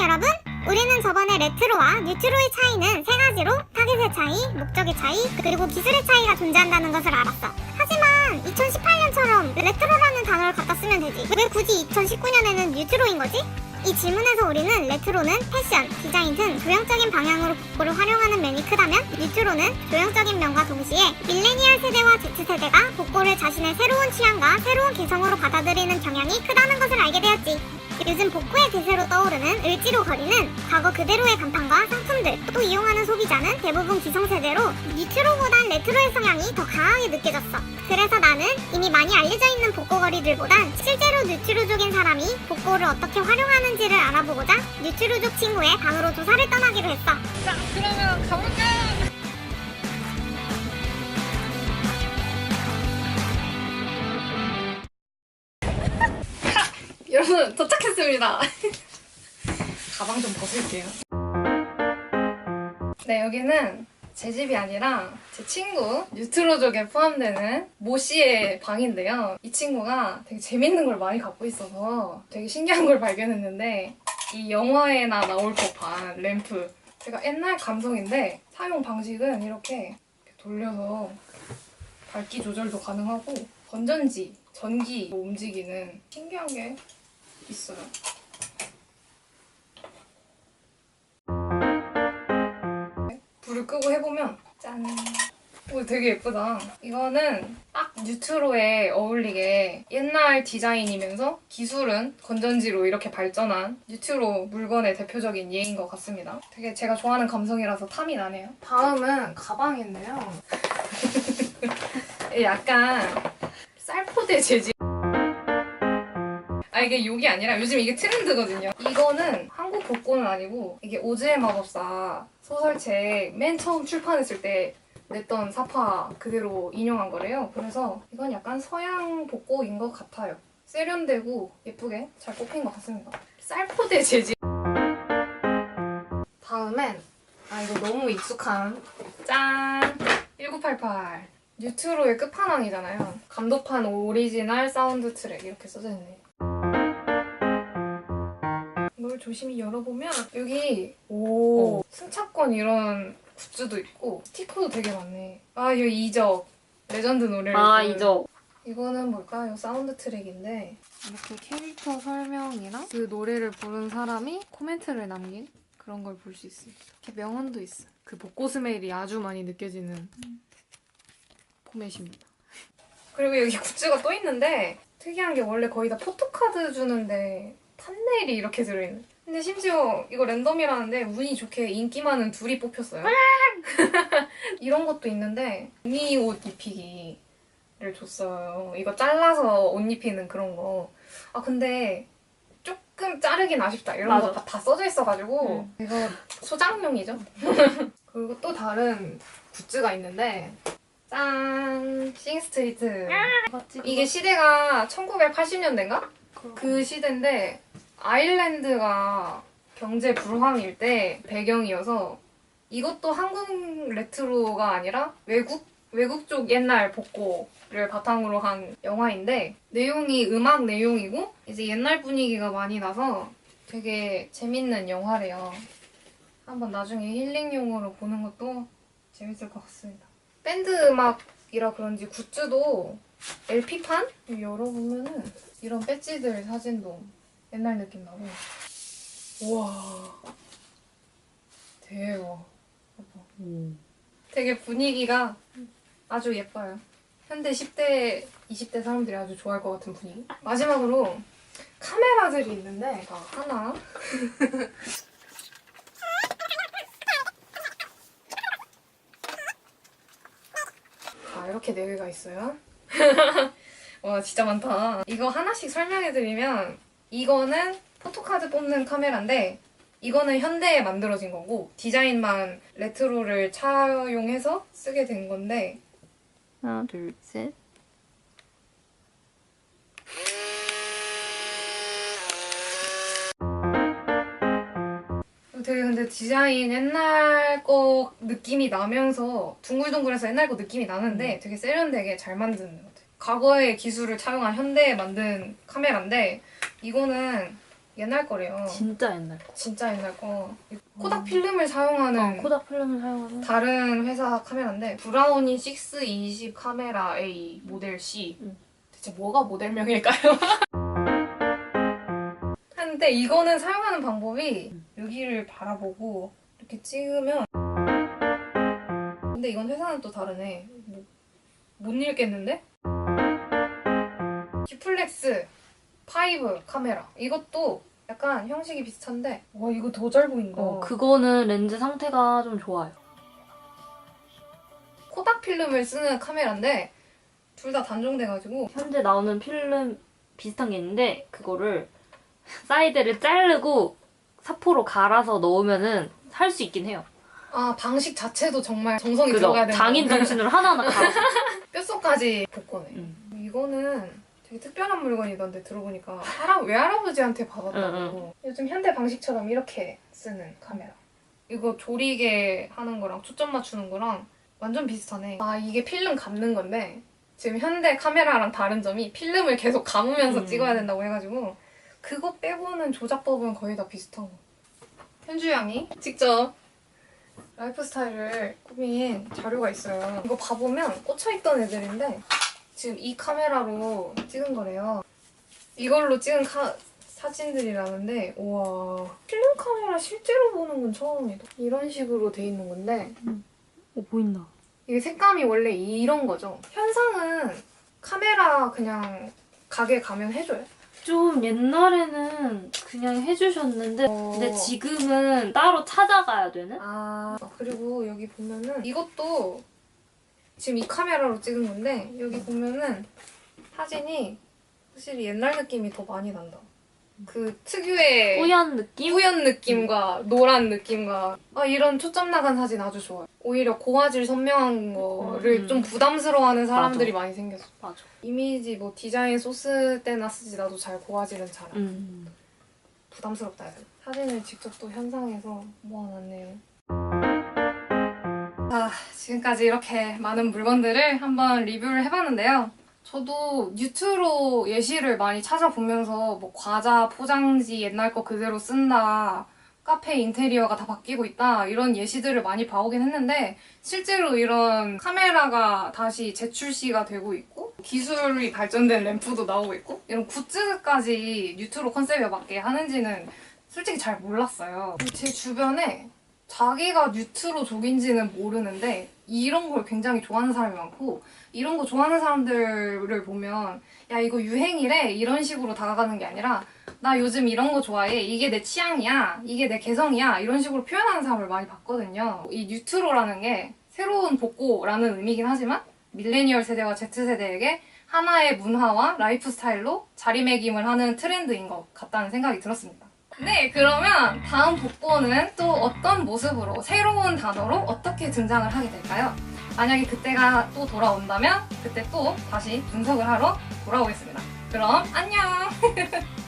여러분, 우리는 저번에 레트로와 뉴트로의 차이는 세 가지로 타깃의 차이, 목적의 차이, 그리고 기술의 차이가 존재한다는 것을 알았어. 하지만 2018년처럼 레트로라는 단어를 갖다 쓰면 되지. 왜 굳이 2019년에는 뉴트로인 거지? 이 질문에서 우리는 레트로는 패션, 디자인 등 조형적인 방향으로 복고를 활용하는 면이 크다면 뉴트로는 조형적인 면과 동시에 밀레니얼 세대와 Z세대가 복고를 자신의 새로운 취향과 새로운 개성으로 받아들이는 경향이 크다는 것을 알게 되었지. 요즘 복고의 대세로 떠오르는 을지로 거리는 과거 그대로의 간판과 상품들 또 이용하는 소비자는 대부분 기성세대로 뉴트로보단 레트로의 성향이 더 강하게 느껴졌어. 그래서 나는 이미 많이 알려져 있는 복고 거리들보단 실제로 뉴트로족인 사람이 복고를 어떻게 활용하는지를 알아보고자 뉴트로족 친구의 방으로 조사를 떠나기로 했어. 자, 그러면 가볼까요? 여러분 도착 했습니다. 가방 좀 벗을게요. 네 여기는 제 집이 아니라 제 친구 뉴트로족에 포함되는 모 씨의 방인데요. 이 친구가 되게 재밌는 걸 많이 갖고 있어서 되게 신기한 걸 발견했는데 이 영화에나 나올 법한 램프 제가 옛날 감성인데 사용 방식은 이렇게 돌려서 밝기 조절도 가능하고 건전지, 전기 움직이는 신기한 게 있어요. 불을 끄고 해보면 짠! 오, 되게 예쁘다. 이거는 딱 뉴트로에 어울리게 옛날 디자인이면서 기술은 건전지로 이렇게 발전한 뉴트로 물건의 대표적인 예인 것 같습니다. 되게 제가 좋아하는 감성이라서 탐이 나네요. 다음은 가방인데요. 약간 쌀포대 재질. 아 이게 욕이 아니라 요즘 이게 트렌드거든요. 이거는 한국 복고는 아니고 이게 오즈의 마법사 소설책 맨 처음 출판했을 때 냈던 사파 그대로 인용한 거래요. 그래서 이건 약간 서양 복고인 것 같아요. 세련되고 예쁘게 잘 뽑힌 것 같습니다. 쌀포대 재질. 다음엔 아 이거 너무 익숙한 짠 1988 뉴트로의 끝판왕이잖아요. 감독판 오리지널 사운드 트랙 이렇게 써져 있네. 이걸 조심히 열어보면 여기 오 승차권 이런 굿즈도 있고 스티커도 되게 많네. 아 여기 이적 레전드 노래를 아, 부른- 이죠. 이거는 뭘까요? 사운드 트랙인데 이렇게 캐릭터 설명이랑 그 노래를 부른 사람이 코멘트를 남긴 그런 걸 볼 수 있어요. 이렇게 명언도 있어. 그 복고 스멜이 아주 많이 느껴지는 포맷입니다. 그리고 여기 굿즈가 또 있는데 특이한 게 원래 거의 다 포토카드 주는데 판넬이 이렇게 들어있는. 근데 심지어 이거 랜덤이라는데 운이 좋게 인기 많은 둘이 뽑혔어요. 이런 것도 있는데 미옷 입히기. 를 줬어요. 이거 잘라서 옷 입히는 그런 거. 아 근데 조금 자르긴 아쉽다. 이런 맞아. 거다 써져 있어가지고 응. 이거 소장용이죠. 그리고 또 다른 굿즈가 있는데 짠 싱스트리트. 이게 시대가 1980년대인가? 그 시대인데 아일랜드가 경제 불황일 때 배경이어서 이것도 한국 레트로가 아니라 외국 외국 쪽 옛날 복고를 바탕으로 한 영화인데 내용이 음악 내용이고 이제 옛날 분위기가 많이 나서 되게 재밌는 영화래요. 한번 나중에 힐링용으로 보는 것도 재밌을 것 같습니다. 밴드 음악이라 그런지 굿즈도 LP판 열어보면은 이런 배지들 사진도 옛날 느낌 나고 우와 대박 봐봐. 되게 분위기가 아주 예뻐요. 현대 10대, 20대 사람들이 아주 좋아할 것 같은 분위기. 마지막으로 카메라들이 있는데 아, 하나 자 이렇게 네 개가 있어요. 와 진짜 많다. 이거 하나씩 설명해드리면 이거는 포토카드 뽑는 카메라인데 이거는 현대에 만들어진 거고 디자인만 레트로를 차용해서 쓰게 된 건데 하나, 둘, 셋. 되게 근데 디자인 옛날 거 느낌이 나면서 둥글둥글해서 옛날 거 느낌이 나는데 되게 세련되게 잘 만든 것 같아요. 과거의 기술을 차용한 현대에 만든 카메라인데 이거는 옛날 거래요. 진짜 옛날 거. 진짜 옛날 거. 코닥 필름을 사용하는 어, 코닥 필름을 사용하는. 다른 회사 카메라인데 브라우니 620 카메라 A 모델 C 음. 대체 뭐가 모델명일까요? 근데 이거는 사용하는 방법이 음. 여기를 바라보고 이렇게 찍으면 근데 이건 회사는 또 다르네 뭐, 못 읽겠는데? 큐플렉스 5 카메라 이것도 약간 형식이 비슷한데 와 이거 더 잘 보인다 어, 그거는 렌즈 상태가 좀 좋아요. 코닥 필름을 쓰는 카메라인데 둘 다 단종돼가지고 현재 나오는 필름 비슷한 게 있는데 그거를 사이드를 자르고 사포로 갈아서 넣으면은 할 수 있긴 해요. 아 방식 자체도 정말 정성이 그죠? 들어가야 되는 장인 정신으로 하나하나 갈아서. 뼛속까지 복권해 음. 이거는 되게 특별한 물건이던데 들어보니까 할아, 외할아버지한테 받았다고. 요즘 현대 방식처럼 이렇게 쓰는 카메라. 이거 조리개 하는 거랑 초점 맞추는 거랑 완전 비슷하네. 아 이게 필름 감는 건데 지금 현대 카메라랑 다른 점이 필름을 계속 감으면서 음. 찍어야 된다고 해가지고 그거 빼고는 조작법은 거의 다 비슷한 거. 현주 양이 직접 라이프 스타일을 꾸민 자료가 있어요. 이거 봐보면 꽂혀있던 애들인데 지금 이 카메라로 찍은 거래요. 이걸로 찍은 카- 사진들이라는데 우와 필름 카메라 실제로 보는 건 처음이다. 이런 식으로 돼 있는 건데 오 보인다. 이게 색감이 원래 이런 거죠. 현상은 카메라 그냥 가게 가면 해줘요. 좀 옛날에는 그냥 해주셨는데 어. 근데 지금은 따로 찾아가야 되는? 아 그리고 여기 보면은 이것도 지금 이 카메라로 찍은 건데 여기 보면은 사진이 확실히 옛날 느낌이 더 많이 난다. 그 특유의 뿌연 느낌? 뿌연 느낌과 노란 느낌과 아, 이런 초점 나간 사진 아주 좋아요. 오히려 고화질 선명한 거를 음. 좀 부담스러워하는 사람들이 많이 생겼어. 맞아. 이미지 뭐 디자인 소스 때나 쓰지 나도 잘 고화질은 잘 안. 음. 부담스럽다 해야 되나? 사진을 직접 또 현상에서 모아놨네요. 자, 지금까지 이렇게 많은 물건들을 한번 리뷰를 해봤는데요. 저도 뉴트로 예시를 많이 찾아보면서 뭐 과자 포장지 옛날 거 그대로 쓴다. 카페 인테리어가 다 바뀌고 있다. 이런 예시들을 많이 봐오긴 했는데 실제로 이런 카메라가 다시 재출시가 되고 있고 기술이 발전된 램프도 나오고 있고 이런 굿즈까지 뉴트로 컨셉에 맞게 하는지는 솔직히 잘 몰랐어요. 제 주변에 자기가 뉴트로 족인지는 모르는데 이런 걸 굉장히 좋아하는 사람이 많고 이런 거 좋아하는 사람들을 보면 야 이거 유행이래 이런 식으로 다가가는 게 아니라 나 요즘 이런 거 좋아해 이게 내 취향이야 이게 내 개성이야 이런 식으로 표현하는 사람을 많이 봤거든요. 이 뉴트로라는 게 새로운 복고라는 의미긴 하지만 밀레니얼 세대와 Z세대에게 하나의 문화와 라이프 스타일로 자리매김을 하는 트렌드인 것 같다는 생각이 들었습니다. 네, 그러면 다음 복고는 또 어떤 모습으로 새로운 단어로 어떻게 등장을 하게 될까요? 만약에 그때가 또 돌아온다면 그때 또 다시 분석을 하러 돌아오겠습니다. 그럼 안녕!